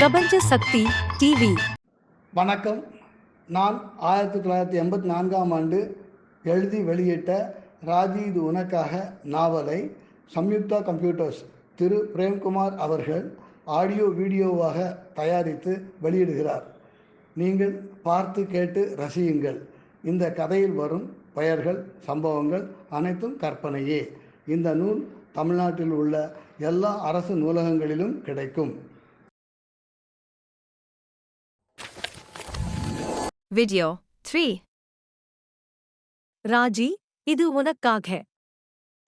பிரபஞ்ச சக்தி டிவி. வணக்கம். நான் ஆயிரத்தி தொள்ளாயிரத்தி எண்பத்தி நான்காம் ஆண்டு எழுதி வெளியிட்ட ராஜி இது உனக்காக நாவலை சம்யுக்தா கம்ப்யூட்டர்ஸ் திரு பிரேம்குமார் அவர்கள் ஆடியோ வீடியோவாக தயாரித்து வெளியிடுகிறார். நீங்கள் பார்த்து கேட்டு ரசியுங்கள். இந்த கதையில் வரும் பெயர்கள் சம்பவங்கள் அனைத்தும் கற்பனையே. இந்த நூல் தமிழ்நாட்டில் உள்ள எல்லா அரசு நூலகங்களிலும் கிடைக்கும். வீடியோ த்ரீ ராஜி இது உனக்காக.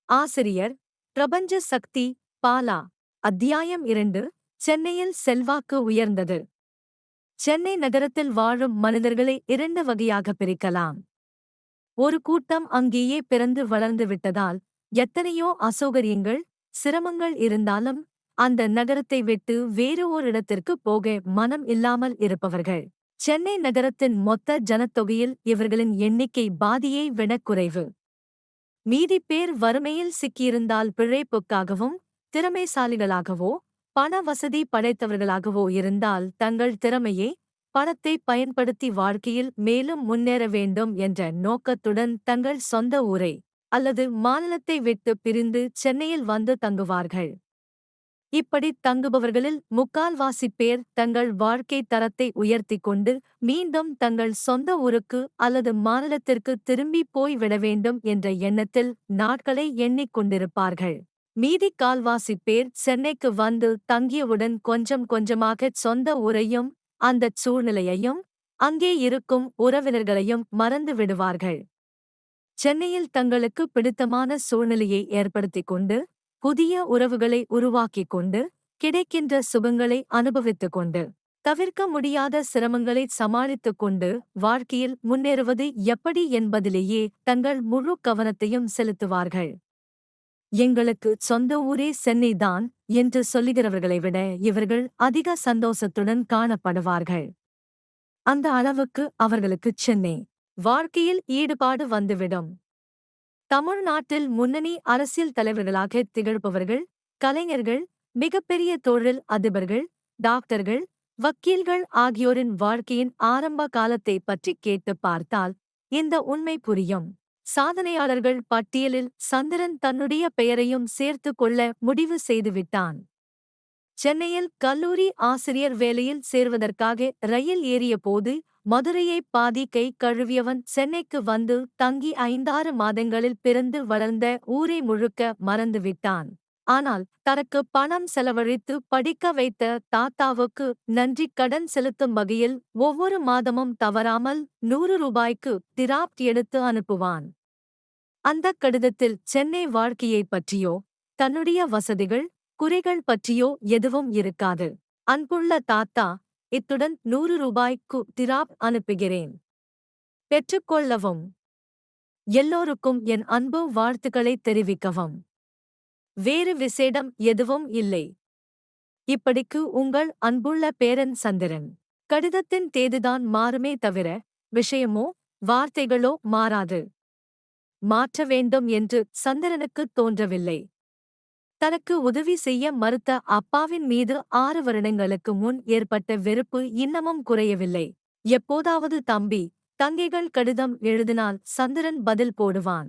ஆசிரியர் பிரபஞ்ச சக்தி பாலா. அத்தியாயம் இரண்டு சென்னையில் செல்வாக்கு உயர்ந்தது. சென்னை நகரத்தில் வாழும் மனிதர்களை இரண்டு வகையாக பிரிக்கலாம். ஒரு கூட்டம் அங்கேயே பிறந்து வளர்ந்து விட்டதால் எத்தனையோ அசௌகரியங்கள் சிரமங்கள் இருந்தாலும் அந்த நகரத்தை விட்டு வேறு ஓர் இடத்திற்கு போக மனம் இல்லாமல் இருப்பவர்கள். சென்னை நகரத்தின் மொத்த ஜனத்தொகையில் இவர்களின் எண்ணிக்கை பாதியை விட குறைவு. மீதி பேர் வறுமையில் சிக்கியிருந்தால் பிழைப்புக்காகவும் திறமைசாலிகளாகவோ பண வசதி படைத்தவர்களாகவோ இருந்தால் தங்கள் திறமையை பணத்தை பயன்படுத்தி வாழ்க்கையில் மேலும் முன்னேற வேண்டும் என்ற நோக்கத்துடன் தங்கள் சொந்த ஊரை அல்லது மாநிலத்தை விட்டு பிரிந்து சென்னையில் வந்து தங்குவார்கள். இப்படி தங்குபவர்களில் முக்கால்வாசி பேர் தங்கள் வாழ்க்கை தரத்தை உயர்த்திக் கொண்டு மீண்டும் தங்கள் சொந்த ஊருக்கு அல்லது மாநிலத்திற்கு திரும்பி போய் விட வேண்டும் என்ற எண்ணத்தில் நாட்களை எண்ணிக் கொண்டிருப்பார்கள். மீதி கால்வாசி பேர் சென்னைக்கு வந்து தங்கியவுடன் கொஞ்சம் கொஞ்சமாகச் சொந்த ஊரையும் அந்தச் சூழ்நிலையையும் அங்கே இருக்கும் உறவினர்களையும் மறந்து விடுவார்கள். சென்னையில் தங்களுக்கு பிடித்தமான சூழ்நிலையை ஏற்படுத்திக் கொண்டு புதிய உறவுகளை உருவாக்கிக் கொண்டு கிடைக்கின்ற சுகங்களை அனுபவித்துக் கொண்டு தவிர்க்க முடியாத சிரமங்களை சமாளித்துக் கொண்டு வாழ்க்கையில் முன்னேறுவது எப்படி என்பதிலேயே தங்கள் முழு கவனத்தையும் செலுத்துவார்கள். எங்களுக்கு சொந்த ஊரே சென்னைதான் என்று சொல்லுகிறவர்களை விட இவர்கள் அதிக சந்தோஷத்துடன் காணப்படுவார்கள். அந்த அளவுக்கு அவர்களுக்கு சென்னை வாழ்க்கையில் ஈடுபாடு வந்துவிடும். தமிழ்நாட்டில் முன்னணி அரசியல் தலைவர்களாக திகழ்பவர்கள் கலைஞர்கள் மிகப்பெரிய தொழில் அதிபர்கள் டாக்டர்கள் வக்கீல்கள் ஆகியோரின் வாழ்க்கையின் ஆரம்ப காலத்தை பற்றி கேட்டு பார்த்தால் இந்த உண்மை புரியும். சாதனையாளர்கள் பட்டியலில் சந்திரன் தன்னுடைய பெயரையும் சேர்த்து கொள்ள முடிவு செய்துவிட்டான். சென்னையில் கல்லூரி ஆசிரியர் வேலையில் சேர்வதற்காக ரயில் ஏறிய போது மதுரையை பாதி கை கழுவியவன் சென்னைக்கு வந்து தங்கி ஐந்தாறு மாதங்களில் பிறந்து வளர்ந்த ஊரை முழுக்க மறந்துவிட்டான். ஆனால் தனக்கு பணம் செலவழித்து படிக்க வைத்த தாத்தாவுக்கு நன்றி கடன் செலுத்தும் வகையில் ஒவ்வொரு மாதமும் தவறாமல் நூறு ரூபாய்க்கு திராப்ட் எடுத்து அனுப்புவான். அந்தக் கடிதத்தில் சென்னை வாழ்க்கையைப் பற்றியோ தன்னுடைய வசதிகள் குறைகள் பற்றியோ எதுவும் இருக்காது. அன்புள்ள தாத்தா இத்துடன் நூறு ரூபாய்க்கு திராப் அனுப்புகிறேன். பெற்றுக்கொள்ளவும். எல்லோருக்கும் என் அன்பு வாழ்த்துக்களை தெரிவிக்கவும். வேறு விசேடம் எதுவும் இல்லை. இப்படிக்கு உங்கள் அன்புள்ள பேரன் சந்திரன். கடிதத்தின் தேதிதான் மாறுமே தவிர விஷயமோ வார்த்தைகளோ மாறாது. மாற்ற வேண்டும் என்று சந்திரனுக்கு தோன்றவில்லை. தனக்கு உதவி செய்ய மறுத்த அப்பாவின் மீது ஆறு வருடங்களுக்கு முன் ஏற்பட்ட வெறுப்பு இன்னமும் குறையவில்லை. எப்போதாவது தம்பி தங்கைகள் கடிதம் எழுதினால் சந்திரன் பதில் போடுவான்.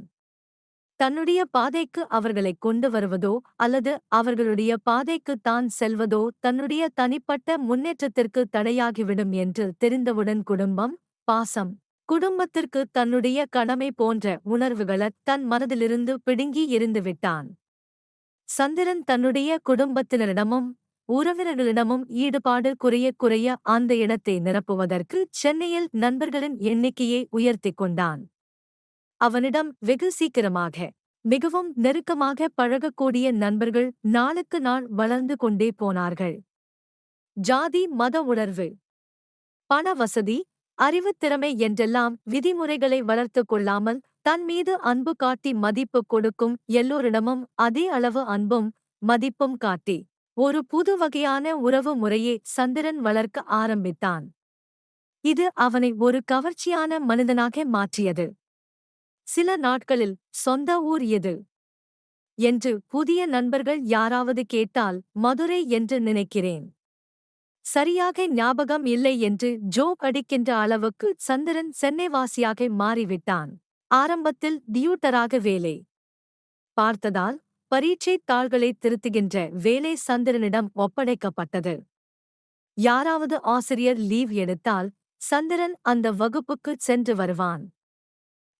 தன்னுடைய பாதைக்கு அவர்களைக் கொண்டு வருவதோ அல்லது அவர்களுடைய பாதைக்கு தான் செல்வதோ தன்னுடைய தனிப்பட்ட முன்னேற்றத்திற்கு தடையாகிவிடும் என்று தெரிந்தவுடன் குடும்பம் பாசம் குடும்பத்திற்கு தன்னுடைய கடமை போன்ற உணர்வுகளை தன் மனதிலிருந்து பிடுங்கி எறிந்துவிட்டான். சந்திரன் தன்னுடைய குடும்பத்தினரிடமும் உறவினர்களிடமும் ஈடுபாடு குறைய குறைய அந்த இடத்தை நிரப்புவதற்கு சென்னையில் நண்பர்களின் எண்ணிக்கையை உயர்த்திக் கொண்டான். அவனிடம் வெகு சீக்கிரமாக மிகவும் நெருக்கமாக பழகக்கூடிய நண்பர்கள் நாளுக்கு நாள் வளர்ந்து கொண்டே போனார்கள். ஜாதி மத உணர்வு. பண வசதி அறிவுத்திறமை என்றெல்லாம் விதிமுறைகளை வளர்த்துக் கொள்ளாமல் தன் மீது அன்பு காட்டி மதிப்பு கொடுக்கும் எல்லோரிடமும் அதே அளவு அன்பும் மதிப்பும் காட்டி ஒரு புது வகையான உறவு முறையை சந்திரன் வளர்க்க ஆரம்பித்தான். இது அவனை ஒரு கவர்ச்சியான மனிதனாக மாற்றியது. சில நாட்களில் சொந்த ஊர் எது? என்று புதிய நண்பர்கள் யாராவது கேட்டால் மதுரை என்று நினைக்கிறேன். சரியாக ஞாபகம் இல்லை என்று ஜோக் அடிக்கின்ற அளவுக்கு சந்திரன் சென்னைவாசியாக மாறிவிட்டான். ஆரம்பத்தில் டியூட்டராக வேலை பார்த்ததால் பரீட்சை தாள்களை திருத்துகின்ற வேலை சந்திரனிடம் ஒப்படைக்கப்பட்டது. யாராவது ஆசிரியர் லீவ் எடுத்தால் சந்திரன் அந்த வகுப்புக்கு சென்று வருவான்.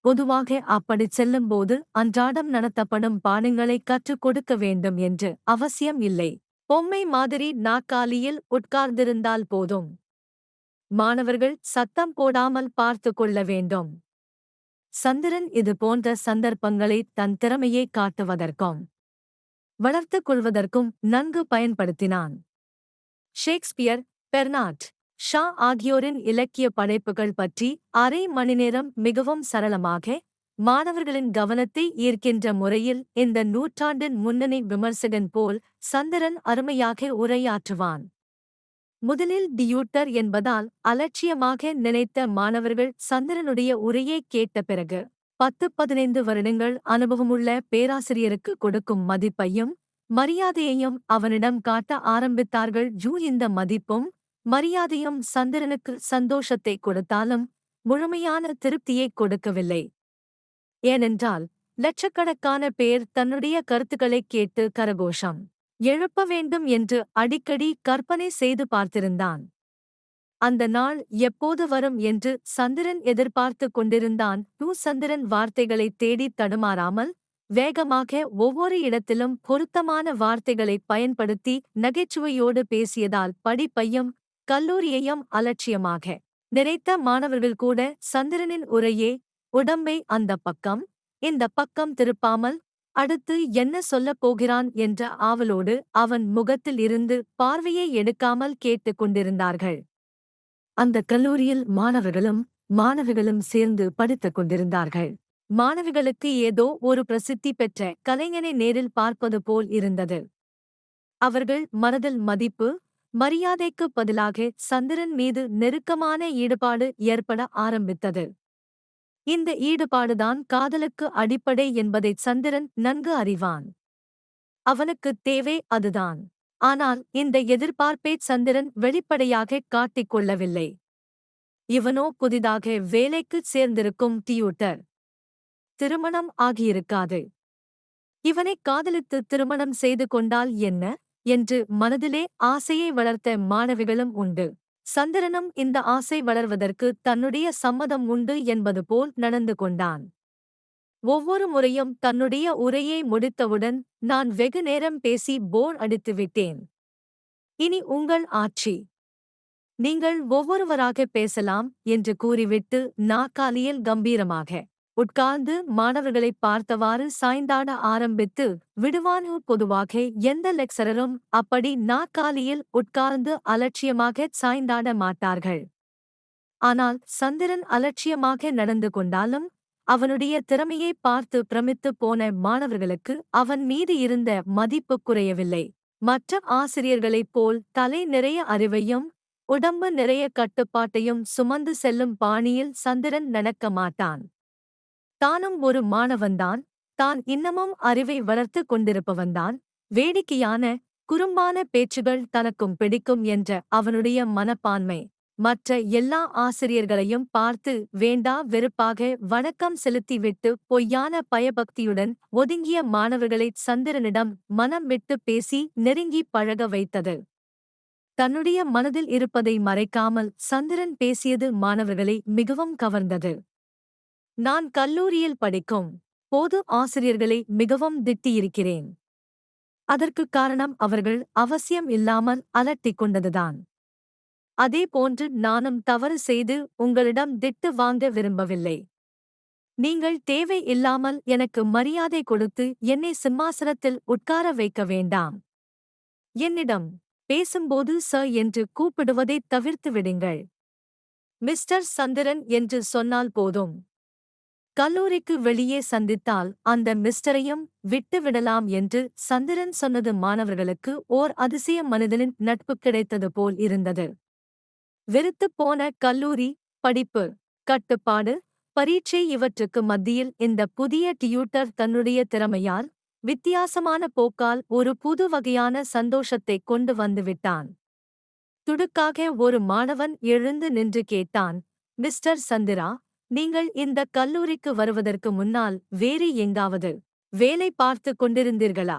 பொதுவாக அப்படி செல்லும்போது அன்றாடம் நடத்தப்படும் பாடங்களை கற்றுக் கொடுக்க வேண்டும் என்று அவசியம் இல்லை. பொம்மை மாதிரி நாக்காலியில் உட்கார்ந்திருந்தால் போதும். மாணவர்கள் சத்தம் போடாமல் பார்த்து கொள்ள வேண்டும். சந்திரன் இது போன்ற சந்தர்ப்பங்களை தன் திறமையை காட்டுவதற்கும் வளர்த்துக் கொள்வதற்கும் நன்கு பயன்படுத்தினான். ஷேக்ஸ்பியர் பெர்னாட் ஷா ஆகியோரின் இலக்கிய படைப்புகள் பற்றி அரை மணி நேரம் மிகவும் சரளமாக மாணவர்களின் கவனத்தை ஈர்க்கின்ற முறையில் இந்த நூற்றாண்டின் முன்னணி விமர்சகன் போல் சந்திரன் அருமையாக உரையாற்றுவான். முதலில் டியூட்டர் என்பதால் அலட்சியமாக நினைத்த மாணவர்கள் சந்திரனுடைய உரையை கேட்ட பிறகு பத்து பதினைந்து வருடங்கள் அனுபவமுள்ள பேராசிரியருக்கு கொடுக்கும் மதிப்பையும் மரியாதையையும் அவனிடம் காட்ட ஆரம்பித்தார்கள். ஜூ இந்த மதிப்பும் மரியாதையும் சந்திரனுக்கு சந்தோஷத்தை கொடுத்தாலும் முழுமையான திருப்தியை கொடுக்கவில்லை. ஏனென்றால் லட்சக்கணக்கான பேர் தன்னுடைய கருத்துக்களைக் கேட்டு கரகோஷம் எழுப்ப வேண்டும் என்று அடிக்கடி கற்பனை செய்து பார்த்திருந்தான். அந்த நாள் எப்போது வரும் என்று சந்திரன் எதிர்பார்த்து கொண்டிருந்தான். டூ சந்திரன் வார்த்தைகளை தேடி தடுமாறாமல் வேகமாக ஒவ்வொரு இடத்திலும் பொருத்தமான வார்த்தைகளை பயன்படுத்தி நகைச்சுவையோடு பேசியதால் படிப்பையும் கல்லூரியையும் அலட்சியமாக நினைத்த மாணவர்கள் கூட சந்திரனின் உரையே உடம்பை அந்த பக்கம் இந்த பக்கம் திருப்பாமல் அடுத்து என்ன சொல்லப் போகிறான் என்ற ஆவலோடு அவன் முகத்தில் இருந்து பார்வையை எடுக்காமல் கேட்டுக் கொண்டிருந்தார்கள். அந்த கல்லூரியில் மாணவர்களும் மாணவிகளும் சேர்ந்து படித்துக் கொண்டிருந்தார்கள். மாணவிகளுக்கு ஏதோ ஒரு பிரசித்தி பெற்ற கலைஞனை நேரில் பார்ப்பது போல் இருந்தது. அவர்கள் மனதில் மதிப்பு மரியாதைக்கு பதிலாக சந்திரன் மீது நெருக்கமான ஈடுபாடு ஏற்பட ஆரம்பித்தது. இந்த ஈடுபாடுதான் காதலுக்கு அடிப்படை என்பதை சந்திரன் நன்கு அறிவான். அவனுக்குத் தேவை அதுதான். ஆனால் இந்த எதிர்பார்ப்பை சந்திரன் வெளிப்படையாக காட்டிக் கொள்ளவில்லை. இவனோ புதிதாக வேலைக்குச் சேர்ந்திருக்கும் டியூட்டர். திருமணம் ஆகியிருக்காது. இவனை காதலித்து திருமணம் செய்து கொண்டால் என்ன? என்று மனதிலே ஆசையை வளர்த்த மாணவிகளும் உண்டு. சந்திரனும் இந்த ஆசை வளர்வதற்கு தன்னுடைய சம்மதம் உண்டு என்பது போல் நடந்து கொண்டான். ஒவ்வொரு முறையும் தன்னுடைய உரையை முடித்தவுடன் நான் வெகு நேரம் பேசி போர் அடித்துவிட்டேன் இனி உங்கள் ஆட்சி. நீங்கள் ஒவ்வொருவராக பேசலாம் என்று கூறிவிட்டு நாக்காலியில் கம்பீரமாக உட்கார்ந்து மாணவர்களைப் பார்த்தவாறு சாய்ந்தாட ஆரம்பித்து விடுவானூர் பொதுவாக எந்த லெக்சரரும் அப்படி நாற்காலியில் உட்கார்ந்து அலட்சியமாக சாய்ந்தாட மாட்டார்கள். ஆனால் சந்திரன் அலட்சியமாக நடந்து கொண்டாலும் அவனுடைய திறமையை பார்த்து பிரமித்துப் போன மாணவர்களுக்கு அவன் மீது இருந்த மதிப்பு குறையவில்லை. மற்ற ஆசிரியர்களைப் போல் தலை நிறைய அறிவையும் உடம்பு நிறைய கட்டுப்பாட்டையும் சுமந்து செல்லும் பாணியில் சந்திரன் நடக்க மாட்டான். தானும் ஒரு மாணவன்தான். தான் இன்னமும் அறிவை வளர்த்து கொண்டிருப்பவன்தான். வேடிக்கையான குறும்பான பேச்சுகள் தனக்கும் பிடிக்கும் என்ற அவனுடைய மனப்பான்மை. மற்ற எல்லா ஆசிரியர்களையும் பார்த்து வேண்டா வெறுப்பாக வணக்கம் செலுத்திவிட்டு பொய்யான பயபக்தியுடன் ஒதுங்கிய மாணவர்களை சந்திரனிடம் மனம் விட்டு பேசி நெருங்கி பழக வைத்தது. தன்னுடைய மனதில் இருப்பதை மறைக்காமல் சந்திரன் பேசியது மாணவர்களை மிகவும் கவர்ந்தது. நான் கல்லூரியில் படிக்கும் போது ஆசிரியர்களை மிகவும் திட்டியிருக்கிறேன். அதற்குக் காரணம் அவர்கள் அவசியம் இல்லாமல் அலட்டிக் கொண்டதுதான். அதே போன்று நானும் தவறு செய்து உங்களிடம் திட்டு வாங்க விரும்பவில்லை. நீங்கள் தேவை இல்லாமல் எனக்கு மரியாதை கொடுத்து என்னை சிம்மாசனத்தில் உட்கார வைக்க வேண்டாம். என்னிடம் பேசும்போது ச என்று கூப்பிடுவதை தவிர்த்து விடுங்கள். மிஸ்டர் சந்திரன் என்று சொன்னால் போதும். கல்லூரிக்கு வெளியே சந்தித்தால் அந்த மிஸ்டரையும் விட்டுவிடலாம் என்று சந்திரன் சொன்னது மாணவர்களுக்கு ஓர் அதிசய மனிதனின் நட்பு கிடைத்தது போல் இருந்தது. வெறுத்துப் போன கல்லூரி படிப்பு கட்டுப்பாடு பரீட்சை இவற்றுக்கு மத்தியில் இந்த புதிய டியூட்டர் தன்னுடைய திறமையால் வித்தியாசமான போக்கால் ஒரு புது வகையான சந்தோஷத்தை கொண்டு வந்துவிட்டான் துடுக்காக ஒரு மாணவன் எழுந்து நின்று கேட்டான் மிஸ்டர் சந்திரா நீங்கள் இந்த கல்லூரிக்கு வருவதற்கு முன்னால் வேறு எங்காவது வேலை பார்த்து கொண்டிருந்தீர்களா?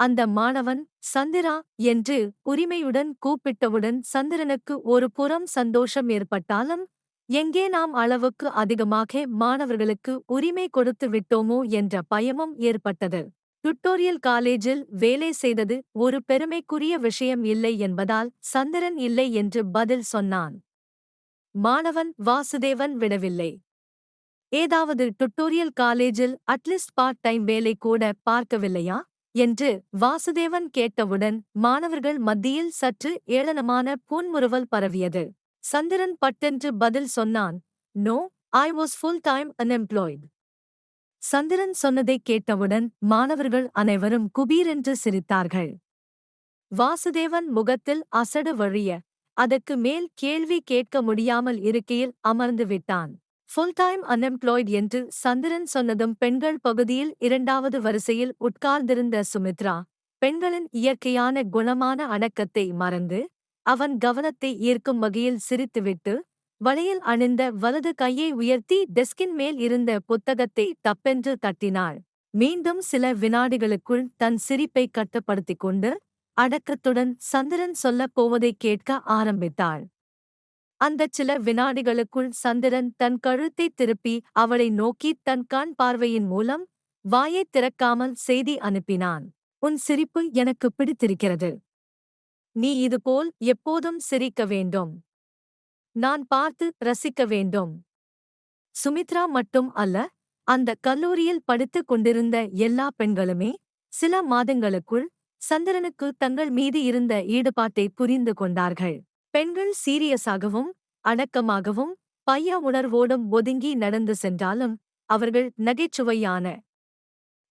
அந்த மாணவன் சந்திரா என்று உரிமையுடன் கூப்பிட்டவுடன் சந்திரனுக்கு ஒரு புறம் சந்தோஷம் ஏற்பட்டாலும் எங்கே நாம் அளவுக்கு அதிகமாக மாணவர்களுக்கு உரிமை கொடுத்து விட்டோமோ என்ற பயமும் ஏற்பட்டது. டுட்டோரியல் காலேஜில் வேலை செய்தது ஒரு பெருமைக்குரிய விஷயம் இல்லை என்பதால் சந்திரன் இல்லை என்று பதில் சொன்னான். மாணவன் வாசுதேவன் விடவில்லை. ஏதாவது டுட்டோரியல் காலேஜில் அட்லீஸ்ட் பார்ட் டைம் வேலை கூட பார்க்கவில்லையா? என்று வாசுதேவன் கேட்டவுடன் மாணவர்கள் மத்தியில் சற்று ஏளனமான புன்முறுவல் பரவியது. சந்திரன் பட்டென்று பதில் சொன்னான் no I was full time unemployed Chandran சொன்னதைக் கேட்டவுடன் மாணவர்கள் அனைவரும் குபீரென்று சிரித்தார்கள். வாசுதேவன் முகத்தில் அசடு வழிய அதற்கு மேல் கேள்வி கேட்க முடியாமல் இருக்கையில் அமர்ந்து விட்டான். ஃபுல் டைம் அன்எம்ப்ளாய்ட் என்று சந்திரன் சொன்னதும் பெண்கள் பகுதியில் இரண்டாவது வரிசையில் உட்கார்ந்திருந்த சுமித்ரா பெண்களின் இயற்கையான குணமான அடக்கத்தை மறந்து அவன் கவனத்தை ஈர்க்கும் வகையில் சிரித்துவிட்டு வலையில் அணிந்த வலது கையை உயர்த்தி டெஸ்கின் மேல் இருந்த புத்தகத்தை தப்பென்று தட்டினாள். மீண்டும் சில வினாடிகளுக்குள் தன் சிரிப்பை கட்டுப்படுத்திக் கொண்டு அடக்கத்துடன் சந்திரன் சொல்லப் போவதைக் கேட்க ஆரம்பித்தாள். அந்தச் சில வினாடிகளுக்குள் சந்திரன் தன் கழுத்தை திருப்பி அவளை நோக்கி தன் கண் பார்வையின் மூலம் வாயைத் திறக்காமல் செய்தி அனுப்பினான். உன் சிரிப்பு எனக்கு பிடித்திருக்கிறது. நீ இதுபோல் எப்போதும் சிரிக்க வேண்டும். நான் பார்த்து ரசிக்க வேண்டும். சுமித்ரா மட்டும் அல்ல அந்த கல்லூரியில் படித்துக் கொண்டிருந்த எல்லா பெண்களுமே சில மாதங்களுக்குள் சந்திரனுக்கு தங்கள் மீது இருந்த ஈடுபாட்டை புரிந்து கொண்டார்கள். பெண்கள் சீரியஸாகவும் அடக்கமாகவும் பைய உணர்வோடும் ஒதுங்கி நடந்து சென்றாலும் அவர்கள் நகைச்சுவையான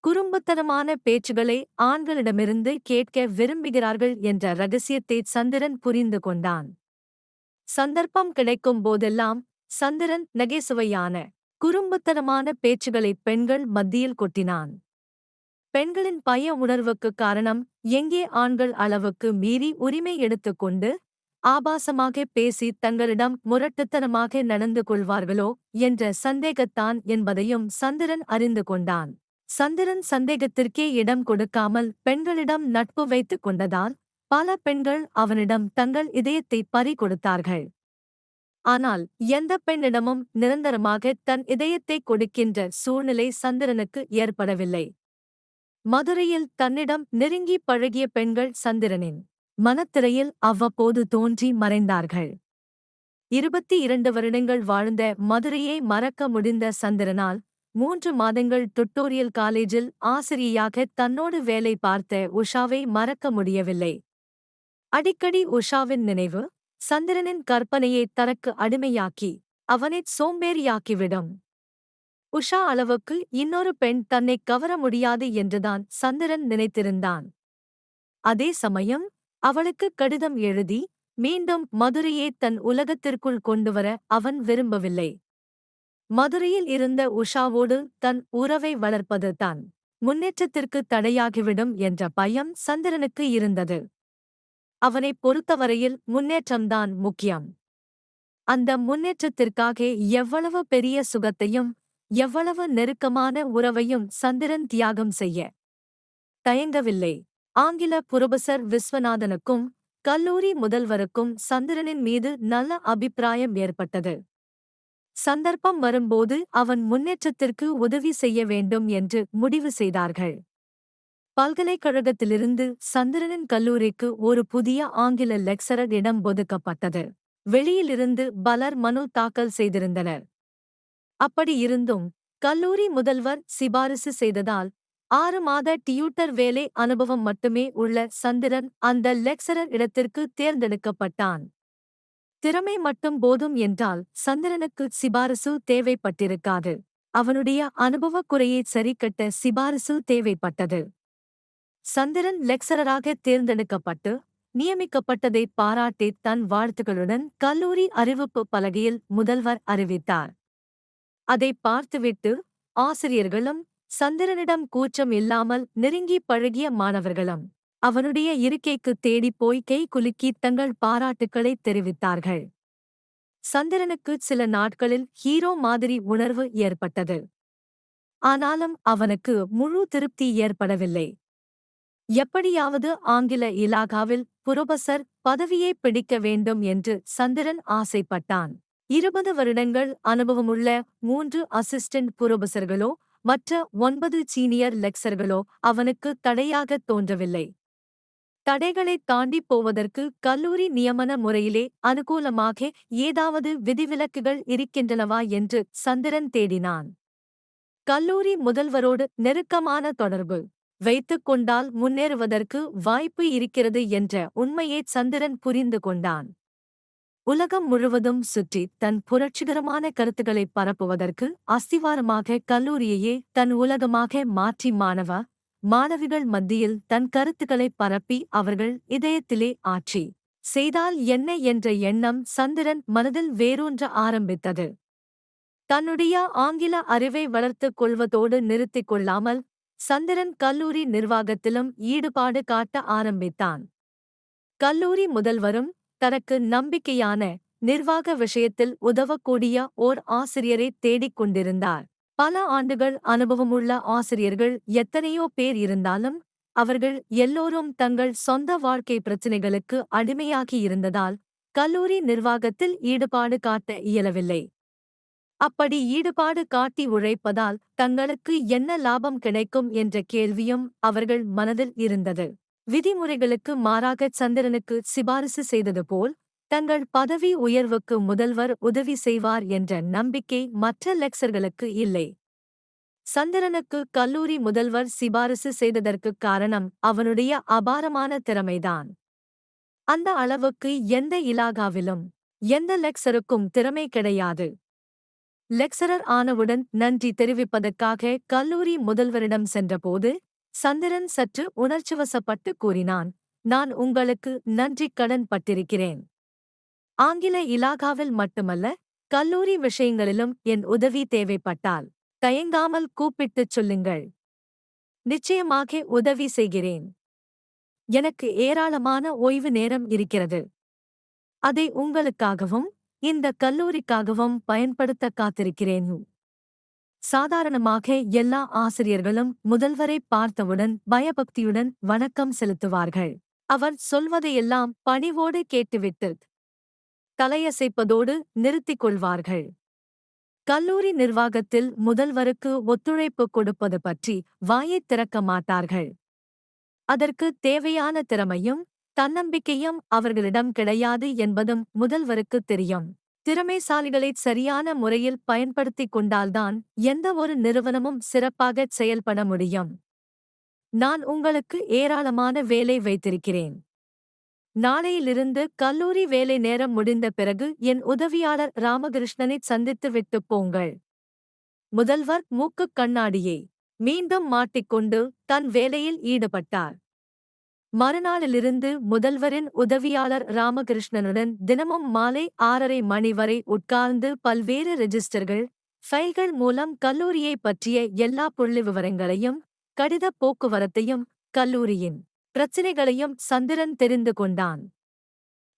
குறும்புத்தனமான பேச்சுகளை ஆண்களிடமிருந்து கேட்க விரும்புகிறார்கள் என்ற ரகசியத்தை சந்திரன் புரிந்து கொண்டான். சந்தர்ப்பம் கிடைக்கும் போதெல்லாம் சந்திரன் நகைசுவையான குறும்புத்தனமான பேச்சுகளை பெண்கள் மத்தியில் கொட்டினான். பெண்களின் பய உணர்வுக்கு காரணம் எங்கே ஆண்கள் அளவுக்கு மீறி உரிமை எடுத்துக்கொண்டு ஆபாசமாக பேசி தங்களிடம் முரட்டுத்தனமாக நடந்து கொள்வார்களோ என்ற சந்தேகத்தான் என்பதையும் சந்திரன் அறிந்து கொண்டான். சந்திரன் சந்தேகத்திற்கே இடம் கொடுக்காமல் பெண்களிடம் நட்பு வைத்துக் கொண்டதால் பல பெண்கள் அவனிடம் தங்கள் இதயத்தை பறி கொடுத்தார்கள். ஆனால் எந்த பெண்ணிடமும் நிரந்தரமாக தன் இதயத்தை கொடுக்கின்ற சூழ்நிலை சந்திரனுக்கு ஏற்படவில்லை. மதுரையில் தன்னிடம் நெருங்கி பழகிய பெண்கள் சந்திரனின் மனத்திரையில் அவ்வப்போது தோன்றி மறைந்தார்கள். இருபத்தி இரண்டு வருடங்கள் வாழ்ந்த மதுரையை மறக்க முடிந்த சந்திரனால் மூன்று மாதங்கள் டுட்டோரியல் காலேஜில் ஆசிரியையாக தன்னோடு வேலை பார்த்த உஷாவை மறக்க முடியவில்லை. அடிக்கடி உஷாவின் நினைவு சந்திரனின் கற்பனையை தனக்கு அடிமையாக்கி அவனைச் சோம்பேறியாக்கிவிடும். உஷா அளவுக்கு இன்னொரு பெண் தன்னை கவர முடியாது என்றுதான் சந்திரன் நினைத்திருந்தான். அதே சமயம் அவளுக்கு கடிதம் எழுதி மீண்டும் மதுரையை தன் உலகத்திற்குள் கொண்டுவர அவன் விரும்பவில்லை. மதுரையில் இருந்த உஷாவோடு தன் உறவை வளர்ப்பது தான் முன்னேற்றத்திற்கு தடையாகிவிடும் என்ற பயம் சந்திரனுக்கு இருந்தது. அவனைப் பொறுத்தவரையில் முன்னேற்றம்தான் முக்கியம். அந்த முன்னேற்றத்திற்காக எவ்வளவு பெரிய சுகத்தையும் எவ்வளவு நெருக்கமான உறவையும் சந்திரன் தியாகம் செய்ய. தயங்கவில்லை. ஆங்கில புரொபசர் விஸ்வநாதனுக்கும் கல்லூரி முதல்வருக்கும் சந்திரனின் மீது நல்ல அபிப்பிராயம் ஏற்பட்டது. சந்தர்ப்பம் வரும்போது அவன் முன்னேற்றத்திற்கு உதவி செய்ய வேண்டும் என்று முடிவு செய்தார்கள். பல்கலைக்கழகத்திலிருந்து சந்திரனின் கல்லூரிக்கு ஒரு புதிய ஆங்கில லெக்சரர் இடம் ஒதுக்கப்பட்டது. வெளியிலிருந்து பலர் மனு தாக்கல் செய்திருந்தனர். அப்படி இருந்தும் கல்லூரி முதல்வர் சிபாரிசு செய்ததால் ஆறு மாத டியூட்டர் வேலை அனுபவம் மட்டுமே உள்ள சந்திரன் அந்த லெக்சரர் இடத்திற்கு தேர்ந்தெடுக்கப்பட்டான். திறமை மட்டும் போதும் என்றால் சந்திரனுக்கு சிபாரிசு தேவைப்பட்டிருக்காது. அவனுடைய அனுபவக் குறையை சரிக்கட்ட சிபாரிசு தேவைப்பட்டது. சந்திரன் லெக்சரராக தேர்ந்தெடுக்கப்பட்டு நியமிக்கப்பட்டதை பாராட்டி தன் வாழ்த்துக்களுடன் கல்லூரி அறிவிப்பு பலகையில் முதல்வர் அறிவித்தார். அதை பார்த்துவிட்டு ஆசிரியர்களும் சந்திரனிடம் கூச்சம் இல்லாமல் நெருங்கி பழகிய மாணவர்களும் அவனுடைய இருக்கைக்கு தேடிப்போய் கை குலுக்கி தங்கள் பாராட்டுக்களைத் தெரிவித்தார்கள். சந்திரனுக்கு சில நாட்களில் ஹீரோ மாதிரி உணர்வு ஏற்பட்டது. ஆனாலும் அவனுக்கு முழு திருப்தி ஏற்படவில்லை. எப்படியாவது ஆங்கில இலாகாவில் புரொபசர் பதவியை பிடிக்க வேண்டும் என்று சந்திரன் ஆசைப்பட்டான். இருபது வருடங்கள் அனுபவமுள்ள மூன்று அசிஸ்டன்ட் புரொபசர்களோ மற்ற ஒன்பது சீனியர் லெக்சர்களோ அவனுக்கு தடையாகத் தோன்றவில்லை. தடைகளைத் தாண்டிப் போவதற்கு கல்லூரி நியமன முறையிலே அனுகூலமாக ஏதாவது விதிவிலக்குகள் இருக்கின்றனவா என்று சந்திரன் தேடினான். கல்லூரி முதல்வரோடு நெருக்கமான தொடர்பு. வைத்துக் கொண்டால் முன்னேறுவதற்கு வாய்ப்பு இருக்கிறது என்ற உண்மையை சந்திரன் புரிந்து கொண்டான். உலகம் முழுவதும் சுற்றி தன் புரட்சிகரமான கருத்துக்களை பரப்புவதற்கு அஸ்திவாரமாக கல்லூரியையே தன் உலகமாக மாற்றி மாணவ மாணவிகள் மத்தியில் தன் கருத்துக்களை பரப்பி அவர்கள் இதயத்திலே ஆட்சி செய்தால் என்ன என்ற எண்ணம் சந்திரன் மனதில் வேரூன்ற ஆரம்பித்தது. தன்னுடைய ஆங்கில அறிவை வளர்த்துக் கொள்வதோடு நிறுத்திக் கொள்ளாமல் சந்திரன் கல்லூரி நிர்வாகத்திலும் ஈடுபாடு காட்ட ஆரம்பித்தான். கல்லூரி முதல்வரும் தனக்கு நம்பிக்கையான நிர்வாக விஷயத்தில் உதவக்கூடிய ஓர் ஆசிரியரை தேடிக் கொண்டிருந்தார். பல ஆண்டுகள் அனுபவமுள்ள ஆசிரியர்கள் எத்தனையோ பேர் இருந்தாலும் அவர்கள் எல்லோரும் தங்கள் சொந்த வாழ்க்கை பிரச்சினைகளுக்கு அடிமையாகி இருந்ததால் கல்லூரி நிர்வாகத்தில் ஈடுபாடு காட்ட இயலவில்லை. அப்படி ஈடுபாடு காட்டி உழைப்பதால் தங்களுக்கு என்ன லாபம் கிடைக்கும் என்ற கேள்வியும் அவர்கள் மனதில் இருந்தது. விதிமுறைகளுக்கு மாறாக சந்திரனுக்கு சிபாரிசு செய்தது போல் தங்கள் பதவி உயர்வுக்கு முதல்வர் உதவி செய்வார் என்ற நம்பிக்கை மற்ற லெக்சர்களுக்கு இல்லை. சந்திரனுக்கு கல்லூரி முதல்வர் சிபாரிசு செய்ததற்குக் காரணம் அவனுடைய அபாரமான திறமைதான். அந்த அளவுக்கு எந்த இலாகாவிலும் எந்த லெக்சருக்கும் திறமை கிடையாது. லெக்சரர் ஆனவுடன் நன்றி தெரிவிப்பதற்காக கல்லூரி முதல்வரிடம் சென்றபோது சந்திரன் சற்று உணர்ச்சிவசப்பட்டு கூறினான் நான் உங்களுக்கு நன்றி கடன் பட்டிருக்கிறேன். ஆங்கில இலாகாவில் மட்டுமல்ல கல்லூரி விஷயங்களிலும் என் உதவி தேவைப்பட்டால் தயங்காமல் கூப்பிட்டுச் சொல்லுங்கள். நிச்சயமாக உதவி செய்கிறேன். எனக்கு ஏராளமான ஓய்வு நேரம் இருக்கிறது. அதை உங்களுக்காகவும் இந்த கல்லூரிக்காகவும் பயன்படுத்த காத்திருக்கிறேன். சாதாரணமாக எல்லா ஆசிரியர்களும் முதல்வரை பார்த்தவுடன் பயபக்தியுடன் வணக்கம் செலுத்துவார்கள். அவர் சொல்வதையெல்லாம் பணிவோடு கேட்டுவிட்டு தலையசைப்பதோடு நிறுத்திக் கொள்வார்கள். கல்லூரி நிர்வாகத்தில் முதல்வருக்கு ஒத்துழைப்பு கொடுப்பது பற்றி வாயைத் திறக்க மாட்டார்கள். அதற்கு தேவையான திறமையும் தன்னம்பிக்கையும் அவர்களிடம் கிடையாது என்பதும் முதல்வருக்கு தெரியும். திறமைசாலிகளைச் சரியான முறையில் பயன்படுத்திக் கொண்டால்தான் எந்த ஒரு நிறுவனமும் சிறப்பாகச் செயல்பட முடியும். நான் உங்களுக்கு ஏராளமான வேலை வைத்திருக்கிறேன். நாளையிலிருந்து கல்லூரி வேலை நேரம் முடிந்த பிறகு என் உதவியாளர் ராமகிருஷ்ணனை சந்தித்து விட்டுப் போங்கள். முதல்வர் மூக்குக் கண்ணாடியை மீண்டும் மாட்டிக்கொண்டு தன் வேலையில் ஈடுபட்டார். மறுநாளிலிருந்து முதல்வரின் உதவியாளர் ராமகிருஷ்ணனுடன் தினமும் மாலை ஆறரை மணி வரை உட்கார்ந்து பல்வேறு ரெஜிஸ்டர்கள் ஃபைல்கள் மூலம் கல்லூரியை பற்றிய எல்லா புள்ளி விவரங்களையும் கடித போக்குவரத்தையும் கல்லூரியின் பிரச்சினைகளையும் சந்திரன் தெரிந்து கொண்டான்.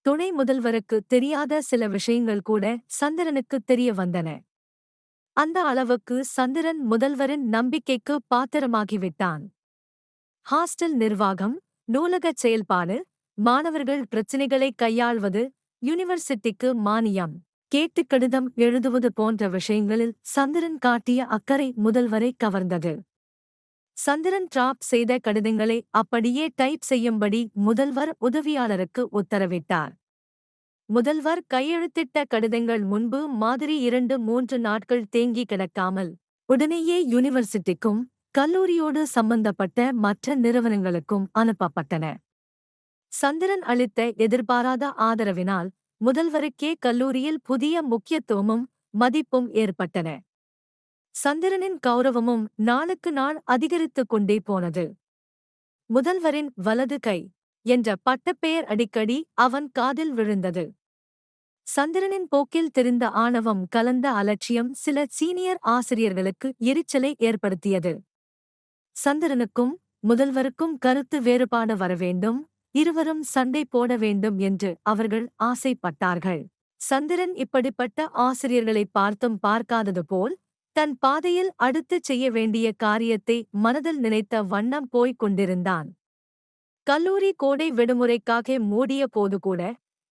துணை முதல்வருக்கு தெரியாத சில விஷயங்கள் கூட சந்திரனுக்கு தெரிய வந்தன. அந்த அளவுக்கு சந்திரன் முதல்வரின் நம்பிக்கைக்கு பாத்திரமாகிவிட்டான். ஹாஸ்டல் நிர்வாகம் நூலகச் செயல்பாடு மாணவர்கள் பிரச்சினைகளை கையாள்வது யூனிவர்சிட்டிக்கு மானியம் கேட்டு கடிதம் எழுதுவது போன்ற விஷயங்களில் சந்திரன் காட்டிய அக்கறை முதல்வரை கவர்ந்தது. சந்திரன் டிராப் செய்த கடிதங்களை அப்படியே டைப் செய்யும்படி முதல்வர் உதவியாளருக்கு உத்தரவிட்டார். முதல்வர் கையெழுத்திட்ட கடிதங்கள் முன்பு மாதிரி இரண்டு மூன்று நாட்கள் தேங்கி கிடக்காமல் உடனேயே யூனிவர்சிட்டிக்கும் கல்லூரியோடு சம்பந்தப்பட்ட மற்ற நிறுவனங்களுக்கும் அனுப்பப்பட்டன. சந்திரன் அளித்த எதிர்பாராத ஆதரவினால் முதல்வருக்கே கல்லூரியில் புதிய முக்கியத்துவமும் மதிப்பும் ஏற்பட்டன. சந்திரனின் கௌரவமும் நாளுக்கு நாள் அதிகரித்துக் கொண்டே போனது. முதல்வரின் வலது கை என்ற பட்டப்பெயர் அடிக்கடி அவன் காதில் விழுந்தது. சந்திரனின் போக்கில் தெரிந்த ஆணவம் கலந்த அலட்சியம் சில சீனியர் ஆசிரியர்களுக்கு எரிச்சலை ஏற்படுத்தியது. சந்திரனுக்கும் முதல்வருக்கும் கருத்து வேறுபாடு வரவேண்டும் இருவரும் சண்டை போட வேண்டும் என்று அவர்கள் ஆசைப்பட்டார்கள். சந்திரன் இப்படிப்பட்ட ஆசிரியர்களை பார்த்தும் பார்க்காதது போல் தன் பாதையில் அடுத்து செய்ய வேண்டிய காரியத்தை மனதில் நினைத்த வண்ணம் போய்க் கொண்டிருந்தான். கல்லூரி கோடை விடுமுறைக்காக மூடிய போதுகூட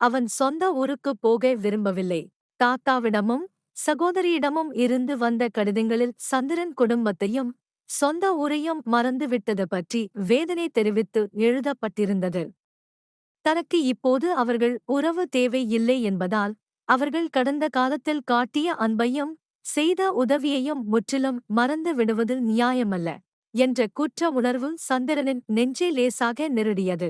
அவன் சொந்த ஊருக்கு போக விரும்பவில்லை. தாத்தாவிடமும் சகோதரியிடமும் இருந்து வந்த கடிதங்களில் சந்திரன் குடும்பத்தையும் சொந்த ஊரையும் மறந்துவிட்டது பற்றி வேதனை தெரிவித்து எழுதப்பட்டிருந்தது. தனக்கு இப்போது அவர்கள் உறவு தேவை இல்லை என்பதால் அவர்கள் கடந்த காலத்தில் காட்டிய அன்பையும் செய்த உதவியையும் முற்றிலும் மறந்து விடுவது நியாயமல்ல என்ற குற்ற உணர்வு சந்திரனின் நெஞ்சே லேசாக நெருடியது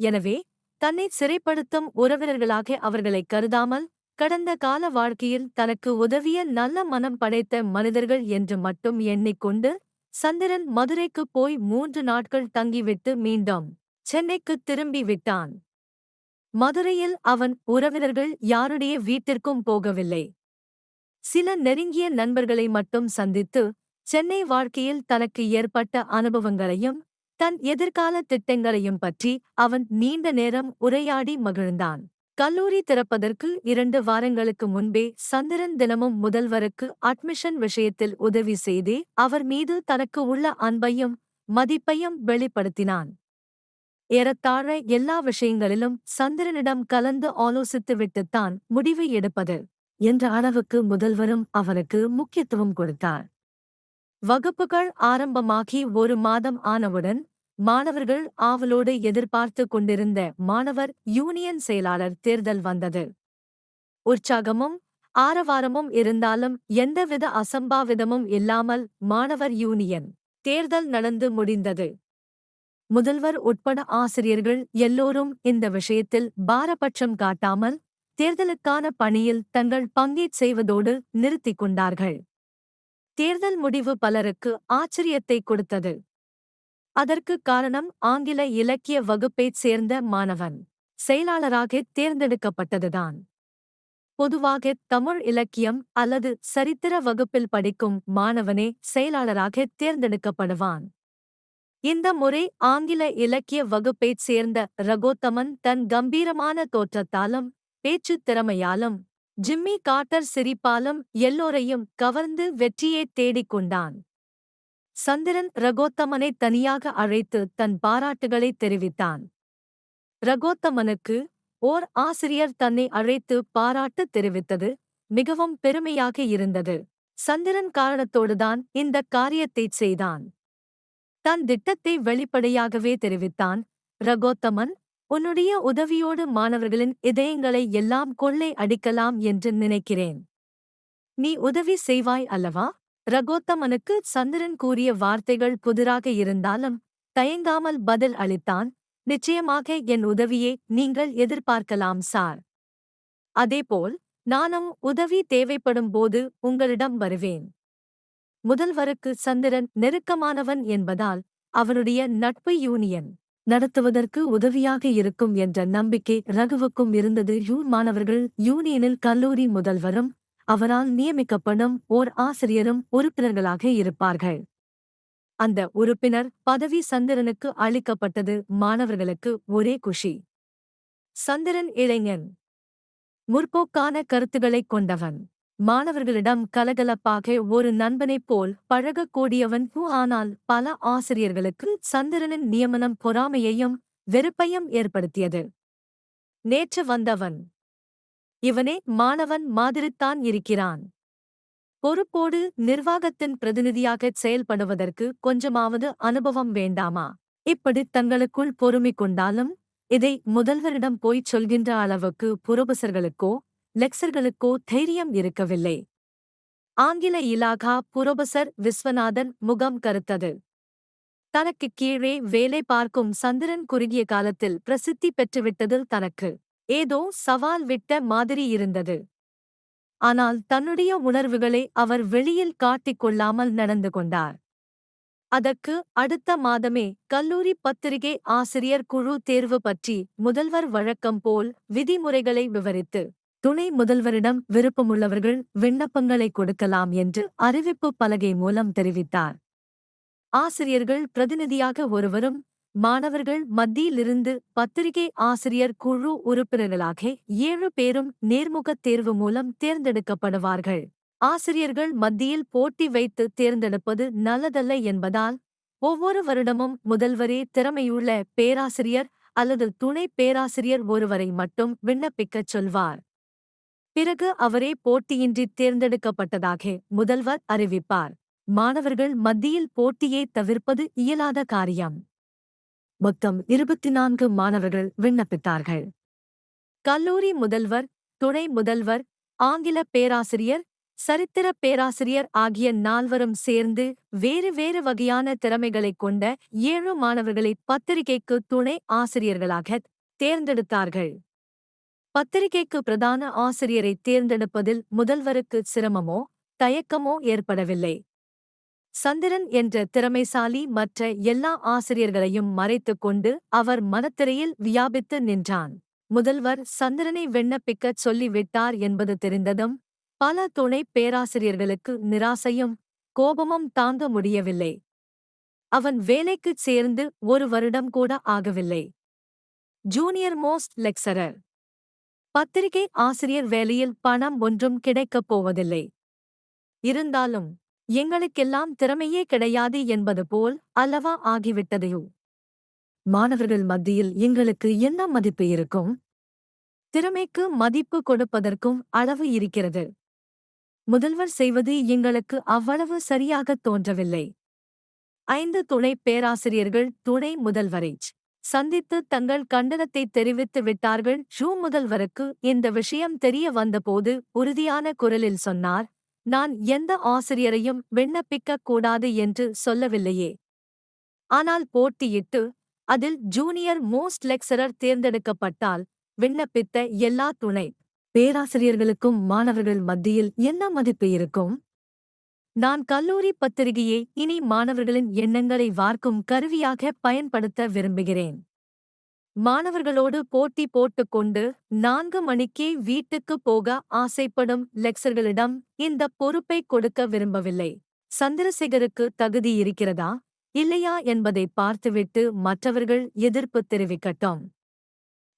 எனவே தன்னை சிறைப்படுத்தும் உறவினர்களாக அவர்களை கருதாமல் கடந்த கால வாழ்க்கையில் தனக்கு உதவிய நல்ல மனம் படைத்த மனிதர்கள் என்று மட்டும் எண்ணிக்கொண்டு சந்திரன் மதுரைக்கு போய் மூன்று நாட்கள் தங்கிவிட்டு மீண்டும். சென்னைக்கு திரும்பி விட்டான். மதுரையில் அவன் உறவினர்கள் யாருடைய வீட்டிற்கும் போகவில்லை. சில நெருங்கிய நண்பர்களை மட்டும் சந்தித்து சென்னை வாழ்க்கையில் தனக்கு ஏற்பட்ட அனுபவங்களையும் தன் எதிர்கால திட்டங்களையும் பற்றி அவன் நீண்ட நேரம் உரையாடி மகிழ்ந்தான். கல்லூரி திறப்பதற்கு இரண்டு வாரங்களுக்கு முன்பே சந்திரன் தினமும் முதல்வருக்கு அட்மிஷன் விஷயத்தில் உதவி செய்தே அவர் மீது தனக்கு உள்ள அன்பையும் மதிப்பையும் வெளிப்படுத்தினான். ஏறத்தாழ எல்லா விஷயங்களிலும் சந்திரனிடம் கலந்து ஆலோசித்துவிட்டுத்தான் முடிவு எடுப்பது என்ற அளவுக்கு முதல்வரும் அவனுக்கு முக்கியத்துவம் கொடுத்தார். வகுப்புகள் ஆரம்பமாகி ஒரு மாதம் ஆனவுடன் மாணவர்கள் ஆவலோடு எதிர்பார்த்து கொண்டிருந்த மாணவர் யூனியன் செயலாளர் தேர்தல் வந்தது. உற்சாகமும் ஆரவாரமும் இருந்தாலும் எந்தவித அசம்பாவிதமும் இல்லாமல் மாணவர் யூனியன் தேர்தல் நடந்து முடிந்தது. முதல்வர் உட்பட ஆசிரியர்கள் எல்லோரும் இந்த விஷயத்தில் பாரபட்சம் காட்டாமல் தேர்தலுக்கான பணியில் தங்கள் பங்கேற் செய்வதோடு நிறுத்திக் கொண்டார்கள். தேர்தல் முடிவு பலருக்கு ஆச்சரியத்தை கொடுத்தது. அதற்கு காரணம் ஆங்கில இலக்கிய வகுப்பைச் சேர்ந்த மாணவன். செயலாளராக தேர்ந்தெடுக்கப்பட்டதுதான். பொதுவாக தமிழ் இலக்கியம் அல்லது சரித்திர வகுப்பில் படிக்கும் மாணவனே செயலாளராக தேர்ந்தெடுக்கப்படுவான். இந்த முறை ஆங்கில இலக்கிய வகுப்பைச் சேர்ந்த ரகோத்தமன் தன் கம்பீரமான தோற்றத்தாலும் பேச்சுத் திறமையாலும் ஜிம்மி காட்டர் சிரிப்பாலும் எல்லோரையும் கவர்ந்து வெற்றியைத் தேடிக் கொண்டான். சந்திரன் ரகோத்தமனை தனியாக அழைத்து தன் பாராட்டுகளை தெரிவித்தான். ரகோத்தமனுக்கு ஓர் ஆசிரியர் தன்னை அழைத்து பாராட்டு தெரிவித்தது மிகவும் பெருமையாக இருந்தது. சந்திரன் காரணத்தோடுதான் இந்த காரியத்தைச் செய்தான். தன் திட்டத்தை வெளிப்படையாகவே தெரிவித்தான். ரகோத்தமன் உன்னுடைய உதவியோடு மாணவர்களின் இதயங்களை எல்லாம் கொள்ளை அடிக்கலாம் என்று நினைக்கிறேன். நீ உதவி செய்வாய் அல்லவா? ரகோத்தமனுக்கு சந்திரன் கூறிய வார்த்தைகள் புதிராக இருந்தாலும் தயங்காமல் பதில் அளித்தான் நிச்சயமாக என் உதவியை நீங்கள் எதிர்பார்க்கலாம் சார். அதேபோல் நானும் உதவி தேவைப்படும் போது உங்களிடம் வருவேன். முதல்வருக்கு சந்திரன் நெருக்கமானவன் என்பதால் அவனுடைய நட்பு யூனியன் நடத்துவதற்கு உதவியாக இருக்கும் என்ற நம்பிக்கை ரகுவுக்கும் இருந்தது. யூன் மாணவர்கள் யூனியனில் கல்லூரி முதல்வரும் அவரால் நியமிக்கப்படும் ஓர் ஆசிரியரும் உறுப்பினர்களாக இருப்பார்கள். அந்த உறுப்பினர் பதவி சந்திரனுக்கு அளிக்கப்பட்டது மாணவர்களுக்கு ஒரே குஷி. சந்திரன் இளைஞன். முற்போக்கான கருத்துக்களைக் கொண்டவன். மாணவர்களிடம் கலகலப்பாக ஒரு நண்பனைப் போல் பழகக்கூடியவன் ஹூ ஆனால் பல ஆசிரியர்களுக்கு சந்திரனின் நியமனம் பொறாமையையும் வெறுப்பையும் ஏற்படுத்தியது. நேற்று வந்தவன். இவனே மாணவன் மாதிரித்தான் இருக்கிறான். பொறுப்போடு நிர்வாகத்தின் பிரதிநிதியாகச் செயல்படுவதற்கு கொஞ்சமாவது அனுபவம் வேண்டாமா? இப்படி தங்களுக்குள் பொறுமை கொண்டாலும் இதை முதல்வரிடம் போய்ச் சொல்கின்ற அளவுக்கு புரோபசர்களுக்கோ லெக்சர்களுக்கோ தைரியம் இருக்கவில்லை. ஆங்கில இலாகா புரோபசர் விஸ்வநாதன் முகம் கருத்தது. தனக்குக் கீழே வேலை பார்க்கும் சந்திரன் குறுகிய காலத்தில் பிரசித்தி பெற்றுவிட்டதில் தனக்கு ஏதோ சவால் விட்ட மாதிரி இருந்தது. ஆனால் தன்னுடைய உணர்வுகளை அவர் வெளியில் காட்டிக் கொள்ளாமல் நடந்து கொண்டார். அதற்கு அடுத்த மாதமே கல்லூரி பத்திரிகை ஆசிரியர் குழு தேர்வு பற்றி முதல்வர் வழக்கம் போல் விதிமுறைகளை விவரித்து துணை முதல்வரிடம் விருப்பமுள்ளவர்கள் விண்ணப்பங்களை கொடுக்கலாம் என்று அறிவிப்பு பலகை மூலம் தெரிவித்தார். ஆசிரியர்கள் பிரதிநிதியாக ஒருவரும் மாணவர்கள் மத்தியிலிருந்து பத்திரிகை ஆசிரியர் குழு உறுப்பினர்களாக ஏழு பேரும் நேர்முகத் தேர்வு மூலம் தேர்ந்தெடுக்கப்படுவார்கள். ஆசிரியர்கள் மத்தியில் போட்டி வைத்து தேர்ந்தெடுப்பது நல்லதல்ல என்பதால் ஒவ்வொரு வருடமும் முதல்வரே திறமையுள்ள பேராசிரியர் அல்லது துணை பேராசிரியர் ஒருவரை மட்டும் விண்ணப்பிக்கச் சொல்வார். பிறகு அவரே போட்டியின்றி தேர்ந்தெடுக்கப்பட்டதாக முதல்வர் அறிவிப்பார். மாணவர்கள் மத்தியில் போட்டியை தவிர்ப்பது இயலாத காரியம். மொத்தம் இருபத்தி நான்கு மாணவர்கள் விண்ணப்பித்தார்கள். கல்லூரி முதல்வர் துணை முதல்வர் ஆங்கில பேராசிரியர் சரித்திர பேராசிரியர் ஆகிய நால்வரும் சேர்ந்து வேறு வேறு வகையான திறமைகளைக் கொண்ட ஏழு மாணவர்களை பத்திரிகைக்கு துணை ஆசிரியர்களாக தேர்ந்தெடுத்தார்கள். பத்திரிகைக்கு பிரதான ஆசிரியரை தேர்ந்தெடுப்பதில் முதல்வருக்கு சிரமமோ தயக்கமோ ஏற்படவில்லை. சந்திரன் என்ற திறமைசாலி மற்ற எல்லா ஆசிரியர்களையும் மறைத்துக் கொண்டு அவர் மனத்திரையில் வியாபித்து நின்றான். முதல்வர் சந்திரனை விண்ணப்பிக்கச் சொல்லிவிட்டார் என்பது தெரிந்ததும் பல துணை பேராசிரியர்களுக்கு நிராசையும் கோபமும் தாங்க முடியவில்லை. அவன் வேலைக்குச் சேர்ந்து ஒரு வருடம் கூட ஆகவில்லை. Junior most lecturer. பத்திரிகை ஆசிரியர் வேலையில் பணம் ஒன்றும் கிடைக்கப் போவதில்லை. இருந்தாலும் எங்களுக்கெல்லாம் திறமையே கிடையாது என்பது போல் அல்லவா ஆகிவிட்டதையோ? மாணவர்கள் மத்தியில் எங்களுக்கு என்ன மதிப்பு இருக்கும்? திறமைக்கு மதிப்பு கொடுப்பதற்கும் அளவு இருக்கிறது. முதல்வர் செய்வது எங்களுக்கு அவ்வளவு சரியாகத் தோன்றவில்லை. ஐந்து துணை பேராசிரியர்கள் துணை முதல்வரை சந்தித்து தங்கள் கண்டனத்தை தெரிவித்து விட்டார்கள். ஜூ முதல்வருக்கு இந்த விஷயம் தெரிய வந்தபோது உறுதியான குரலில் சொன்னார் நான் எந்த ஆசிரியரையும் விண்ணப்பிக்கக் கூடாது என்று சொல்லவில்லையே. ஆனால் போட்டியிட்டு அதில் ஜூனியர் மோஸ்ட் லெக்சரர் தேர்ந்தெடுக்கப்பட்டால் விண்ணப்பித்த எல்லா துணை பேராசிரியர்களுக்கும் மாணவர்கள் மத்தியில் என்ன மதிப்பு இருக்கும்? நான் கல்லூரி பத்திரிகையை இனி மாணவர்களின் எண்ணங்களை வார்க்கும் கருவியாக பயன்படுத்த விரும்புகிறேன். மாணவர்களோடு போட்டி போட்டுக்கொண்டு நான்கு மணிக்கே வீட்டுக்கு போக ஆசைப்படும் லெக்சர்களிடம் இந்த பொறுப்பை கொடுக்க விரும்பவில்லை. சந்திரசேகருக்கு தகுதி இருக்கிறதா? இல்லையா என்பதை பார்த்துவிட்டு மற்றவர்கள் எதிர்ப்பு தெரிவிக்கட்டும்.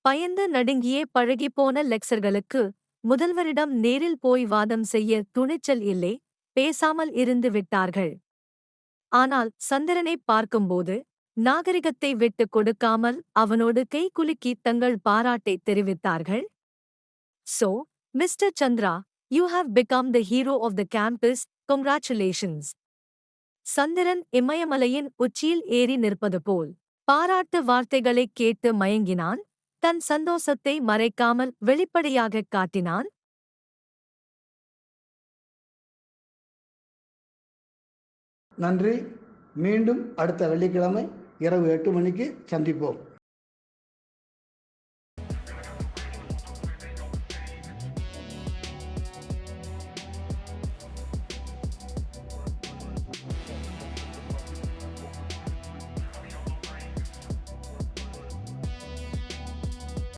பயந்து நடுங்கியே பழகிப்போன லெக்சர்களுக்கு முதல்வரிடம் நேரில் போய் வாதம் செய்ய துணிச்சல் இல்லை பேசாமல் இருந்து விட்டார்கள். ஆனால் சந்திரனை பார்க்கும்போது நாகரிகத்தை விட்டுக் கொடுக்காமல் அவனோடு கை குலுக்கி தங்கள் பாராட்டை தெரிவித்தார்கள். So mister Chandra you have become the hero of the campus congratulations Chandran இமயமலையின் உச்சியில் ஏறி நிற்பது போல் பாராட்டு வார்த்தைகளைக் கேட்டு மயங்கினான். தன் சந்தோஷத்தை மறைக்காமல் வெளிப்படையாகக் காட்டினான். நன்றி. மீண்டும் அடுத்த வெள்ளிக்கிழமை இரவு எட்டு மணிக்கு சந்திப்போம்.